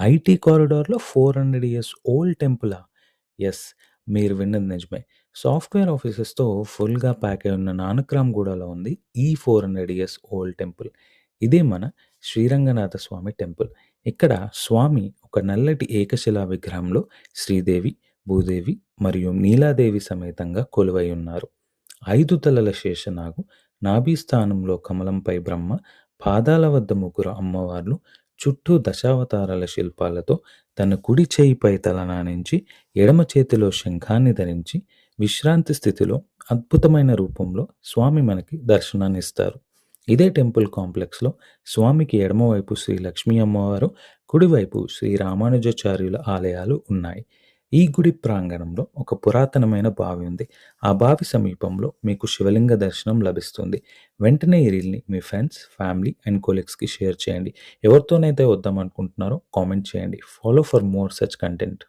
IT కారిడార్‌లో 400 years old టెంపులా? Yes. మీరు విన్నది నిజమే. సాఫ్ట్‌వేర్ ఆఫీసెస్‌తో ఫుల్‌గా ప్యాక్ అయి ఉన్న నానక్రామ్‌గూడలో ఉంది ఈ 400 ఇయర్స్ ఓల్డ్ టెంపుల్. ఇదే మన శ్రీరంగనాథ స్వామి టెంపుల్. ఇక్కడ స్వామి ఒక నల్లటి ఏకశిలా విగ్రహంలో శ్రీదేవి, భూదేవి మరియు నీలాదేవి సమేతంగా కొలువై ఉన్నారు. ఐదు తలల శేషనాగు, నాభి స్థానంలో కమలంపై బ్రహ్మ, పాదాల వద్ద ముగ్గురు అమ్మవార్లు, చుట్టూ దశావతారాల శిల్పాలతో తన కుడి చేయిపై తలనానించి, ఎడమ చేతిలో శంఖాన్ని ధరించి, విశ్రాంతి స్థితిలో అద్భుతమైన రూపంలో స్వామి మనకి దర్శనాన్నిస్తారు. ఇదే టెంపుల్ కాంప్లెక్స్‌లో స్వామికి ఎడమవైపు శ్రీ లక్ష్మీ అమ్మవారు, కుడివైపు శ్రీ రామానుజాచార్యుల ఆలయాలు ఉన్నాయి. ఈ గుడి ప్రాంగణంలో ఒక పురాతనమైన బావి ఉంది. ఆ బావి సమీపంలో మీకు శివలింగ దర్శనం లభిస్తుంది. వెంటనే ఈ రీల్‌ని మీ ఫ్రెండ్స్, ఫ్యామిలీ అండ్ కొలీగ్స్‌కి షేర్ చేయండి. ఎవరితోనైతే వద్దామనుకుంటున్నారో కామెంట్ చేయండి. Follow for more such content.